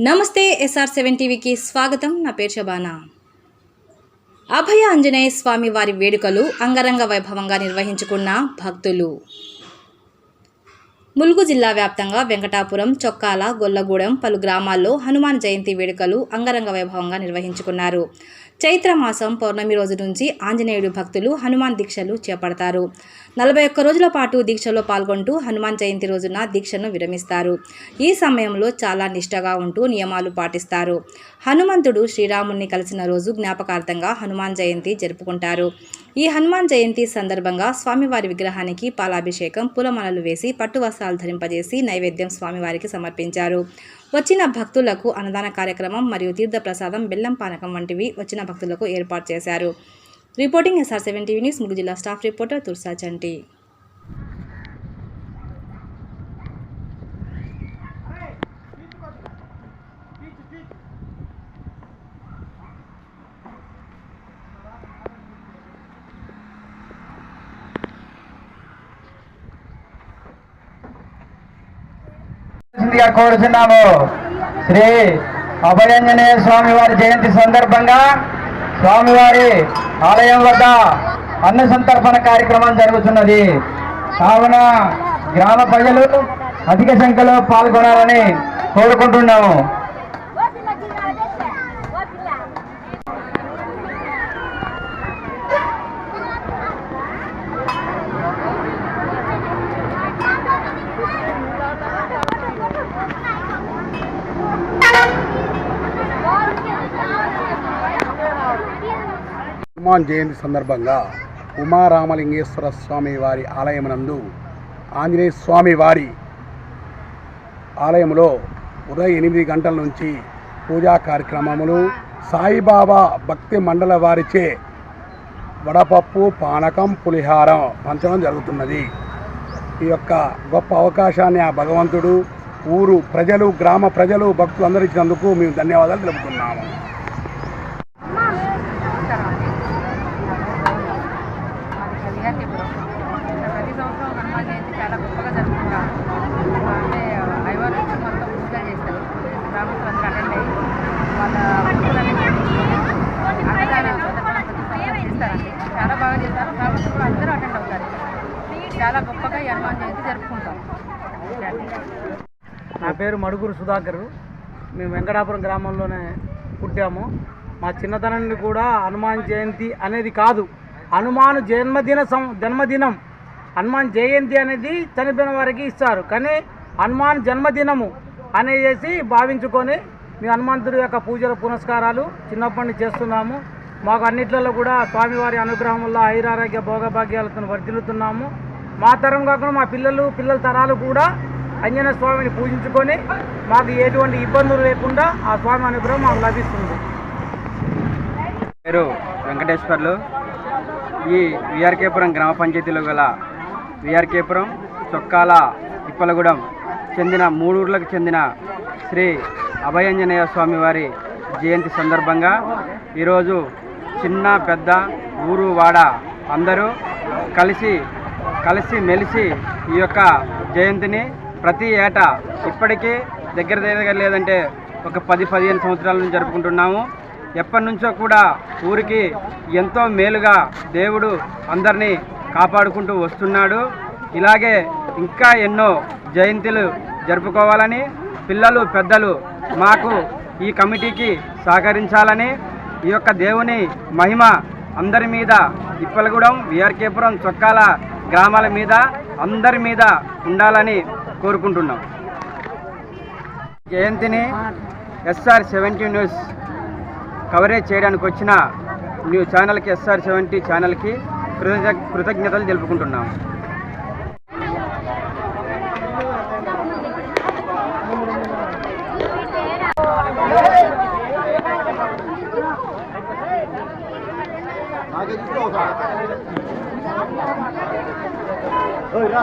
నమస్తే SR seven టీవీకి స్వాగతం. నా పేరు శబానా. అభయ ఆంజనేయ స్వామి వారి వేడుకలు అంగరంగ వైభవంగా నిర్వహించుకున్న భక్తులు. ములుగు జిల్లా వ్యాప్తంగా వెంకటాపురం చొక్కాల గొల్లగూడెం పలు గ్రామాల్లో హనుమాన్ జయంతి వేడుకలు అంగరంగ వైభవంగా నిర్వహించుకున్నారు. చైత్ర మాసం పౌర్ణమి రోజు నుంచి ఆంజనేయుడు భక్తులు హనుమాన్ దీక్షలు చేపడతారు. నలభై ఒక్క రోజుల పాటు దీక్షలో పాల్గొంటూ హనుమాన్ జయంతి రోజున దీక్షను విరమిస్తారు. ఈ సమయంలో చాలా నిష్టగా ఉంటూ నియమాలు పాటిస్తారు. హనుమంతుడు శ్రీరాముణ్ణి కలిసిన రోజు జ్ఞాపకార్థంగా హనుమాన్ జయంతి జరుపుకుంటారు. ఈ హనుమాన్ జయంతి సందర్భంగా స్వామివారి విగ్రహానికి పాలాభిషేకం పూలమాలలు వేసి పట్టు వస్త్రాలు ధరింపజేసి నైవేద్యం స్వామివారికి సమర్పించారు. వచ్చిన భక్తులకు అన్నదాన కార్యక్రమం మరియు తీర్థప్రసాదం బెల్లం పానకం వంటివి వచ్చిన భక్తులకు ఏర్పాటు చేశారు. Reporting SR seven TV news మూడు జిల్లా స్టాఫ్ రిపోర్టర్ తుర్సా చంటి. గా కోరుచున్నాము. శ్రీ అభయంజనేయ స్వామి వారి జయంతి సందర్భంగా స్వామివారి ఆలయం వద్ద అన్న సంతర్పణ కార్యక్రమం జరుగుతున్నది. కావున గ్రామ ప్రజలు అధిక సంఖ్యలో పాల్గొనాలని కోరుకుంటున్నాము. హనుమాన్ జయంతి సందర్భంగా ఉమారామలింగేశ్వర స్వామి వారి ఆలయమునందు ఆంజనేయ స్వామి వారి ఆలయంలో ఉదయం ఎనిమిది గంటల నుంచి పూజా కార్యక్రమములు సాయిబాబా భక్తి మండల వారిచే వడపప్పు పానకం పులిహారం పంచడం జరుగుతున్నది. ఈ యొక్క గొప్ప అవకాశాన్ని ఆ భగవంతుడు ఊరు ప్రజలు గ్రామ ప్రజలు భక్తులు అందరూ మేము ధన్యవాదాలు తెలుపుతున్నాము. ఈ హనుమాన్ జయంతి జరుపుకుంటాం. నా పేరు మడుగురు సుధాకర్. మేము వెంకటాపురం గ్రామంలోనే పుట్టాము. మా చిన్నతనాన్ని కూడా హనుమాన్ జయంతి అనేది కాదు హనుమాన్ జన్మదిన సం జన్మదినం. హనుమాన్ జయంతి అనేది చనిపోయిన వారికి ఇస్తారు కానీ హనుమాన్ జన్మదినము అనేసి భావించుకొని మీ హనుమంతుడి యొక్క పూజల పునస్కారాలు చిన్నప్పటి నుంచి చేస్తున్నాము. మాకు అన్నిట్లలో కూడా స్వామివారి అనుగ్రహం వల్ల ఐరారోగ్య భోగభాగ్యాలతో వర్ధిల్లుతున్నాము. మా తరం కాకుండా మా పిల్లలు పిల్లల తరాలు కూడా అంజన స్వామిని పూజించుకొని మాకు ఎటువంటి ఇబ్బందులు లేకుండా ఆ స్వామి అనుగ్రహం మాకు లభిస్తుంది. పేరు వెంకటేశ్వర్లు. ఈ విఆర్కేపురం గ్రామ పంచాయతీలో గల విఆర్కేపురం చొక్కాల ఇప్పలగూడెం చెందిన మూడూర్లకు చెందిన శ్రీ అభయాంజనేయ స్వామి వారి జయంతి సందర్భంగా ఈరోజు చిన్న పెద్ద ఊరు వాడ అందరూ కలిసి కలిసి మెలిసి ఈ యొక్క జయంతిని ప్రతి ఏటా ఇప్పటికీ దగ్గర దగ్గర లేదంటే ఒక పది పదిహేను సంవత్సరాల నుంచి జరుపుకుంటున్నాము. ఎప్పటి నుంచో కూడా ఊరికి ఎంతో మేలుగా దేవుడు అందరినీ కాపాడుకుంటూ వస్తున్నాడు. ఇలాగే ఇంకా ఎన్నో జయంతులు జరుపుకోవాలని పిల్లలు పెద్దలు మాకు ఈ కమిటీకి సహకరించాలని ఈ యొక్క దేవుని మహిమ అందరి మీద ఇప్పలగూడెం విఆర్కేపురం చొక్కాల గ్రామాల మీద అందరి మీద ఉండాలని కోరుకుంటున్నాం. జయంతిని ఎస్ఆర్ సెవెంటీ న్యూస్ కవరేజ్ చేయడానికి వచ్చిన న్యూస్ ఛానల్కి ఎస్ఆర్ సెవెంటీ ఛానల్కి కృతజ్ఞ కృతజ్ఞతలు తెలుపుకుంటున్నాము రా.